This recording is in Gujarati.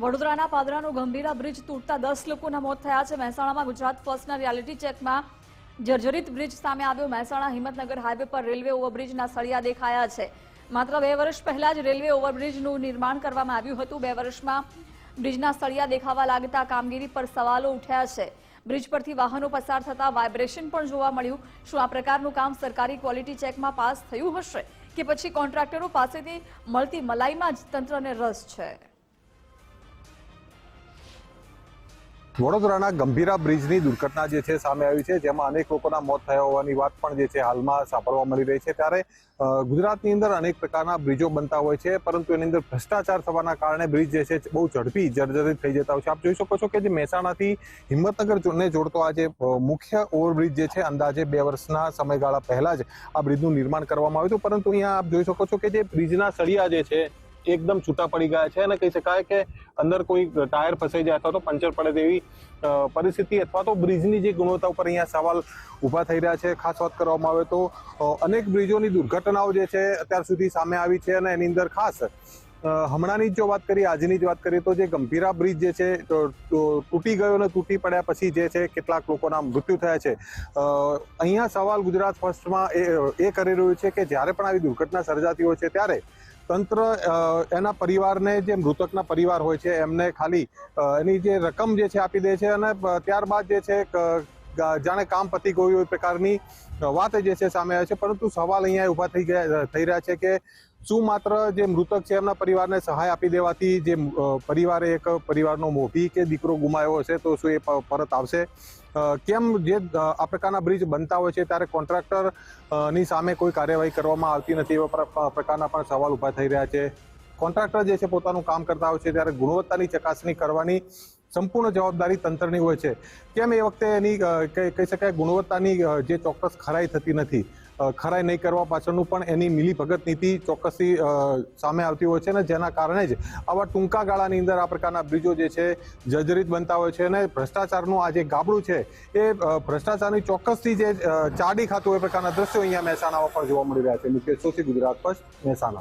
વડોદરાના પાદરાનો ગંભીરા બ્રિજ તૂટતા દસ લોકોના મોત થયા છે. મહેસાણામાં ગુજરાત ફર્સ્ટના રિયાલિટી ચેકમાં જર્જરિત બ્રિજ સામે આવ્યો. મહેસાણા હિંમતનગર હાઈવે પર રેલવે ઓવરબ્રિજના સળિયા દેખાયા છે. માત્ર બે વર્ષ પહેલા જ રેલવે ઓવરબ્રિજનું નિર્માણ કરવામાં આવ્યું હતું. બે વર્ષમાં બ્રિજના સળિયા દેખાવા લાગતા કામગીરી પર સવાલો ઉઠ્યા છે. બ્રિજ પરથી વાહનો પસાર થતા વાઇબ્રેશન પણ જોવા મળ્યું. શું આ પ્રકારનું કામ સરકારી ક્વોલિટી ચેકમાં પાસ થયું હશે કે પછી કોન્ટ્રાક્ટરો પાસેથી મળતી મલાઈમાં જ તંત્રને રસ છે? વડોદરાના ગંભીરા બ્રિજની દુર્ઘટના જે છે સામે આવી છે, જેમાં અનેક લોકોના મોત થયા હોવાની વાત પણ જે છે હાલમાં સાંભળવા મળી રહી છે. ત્યારે ગુજરાતની અંદર અનેક પ્રકારના બ્રિજો બનતા હોય છે, પરંતુ એની અંદર ભ્રષ્ટાચાર થવાના કારણે બ્રિજ જે છે બહુ ઝડપી જર્જરિત થઈ જતા હોય છે. આપ જોઈ શકો છો કે જે મહેસાણાથી હિંમતનગર ને જોડતો આ જે મુખ્ય ઓવરબ્રિજ જે છે, અંદાજે બે વર્ષના સમયગાળા પહેલા જ આ બ્રિજનું નિર્માણ કરવામાં આવ્યું હતું. પરંતુ અહીંયા આપ જોઈ શકો છો કે જે બ્રિજના સળિયા જે છે એકદમ છૂટા પડી ગયા છે અને કહી શકાય કે અંદર કોઈ ટાયર ફસાઈ જાય અથવા તો પંચર પડે તેવી પરિસ્થિતિ અથવા તો બ્રિજની જે ગુણવત્તા ઉપર અહીંયા સવાલ ઊભા થઈ રહ્યા છે. ખાસ વાત કરવામાં આવે તો અનેક બ્રિજોની દુર્ઘટનાઓ જે છે અત્યાર સુધી સામે આવી છે અને એની અંદર ખાસ હમણાંની જ વાત કરીએ, આજની જ વાત કરીએ તો જે ગંભીરા બ્રિજ જે છે તૂટી ગયો અને તૂટી પડ્યા પછી જે છે કેટલાક લોકોના મૃત્યુ થયા છે. અહીંયા સવાલ ગુજરાત ફર્સ્ટમાં એ કરી રહ્યું છે કે જ્યારે પણ આવી દુર્ઘટના સર્જાતી હોય છે ત્યારે તંત્ર એના પરિવારને જે મૃતકના પરિવાર હોય છે, એમને ખાલી એની જે રકમ જે છે આપી દે છે અને ત્યારબાદ જે છે જાણે કામ પતી ગયું હોય પ્રકારની વાત જે છે સામે આવે છે, પરંતુ સવાલ અહીંયા ઊભા થઈ ગયા થઈ રહ્યા છે કે શું માત્ર જે મૃતક છે એમના પરિવારને સહાય આપી દેવાથી જે પરિવારે એક પરિવારનો મોભી કે દીકરો ગુમાયો હશે તો શું એ પરત આવશે? કેમ જે આ પ્રકારના બ્રિજ બનતા હોય છે ત્યારે કોન્ટ્રાક્ટરની સામે કોઈ કાર્યવાહી કરવામાં આવતી નથી એવા પ્રકારના પણ સવાલ ઊભા થઈ રહ્યા છે. કોન્ટ્રાક્ટર જે છે પોતાનું કામ કરતા હોય છે ત્યારે ગુણવત્તાની ચકાસણી કરવાની સંપૂર્ણ જવાબદારી તંત્રની હોય છે. કેમ એ વખતે એની કહી શકાય, ગુણવત્તાની જે ચોક્કસ ખરાઈ થતી નથી. ખરાઈ નહીં કરવા પાછળનું પણ એની મિલીભગત નીતિ ચોક્કસથી સામે આવતી હોય છે અને જેના કારણે જ આવા ટૂંકા ગાળાની અંદર આ પ્રકારના બ્રિજો જે છે જર્જરિત બનતા હોય છે અને ભ્રષ્ટાચારનું આ જે ગાબડું છે એ ભ્રષ્ટાચારની ચોક્કસથી જે ચાડી ખાતું એ પ્રકારના દ્રશ્યો અહીંયા મહેસાણામાં પણ જોવા મળી રહ્યા છે. મુકેશ સોસી ગુજરાત પર મહેસાણા.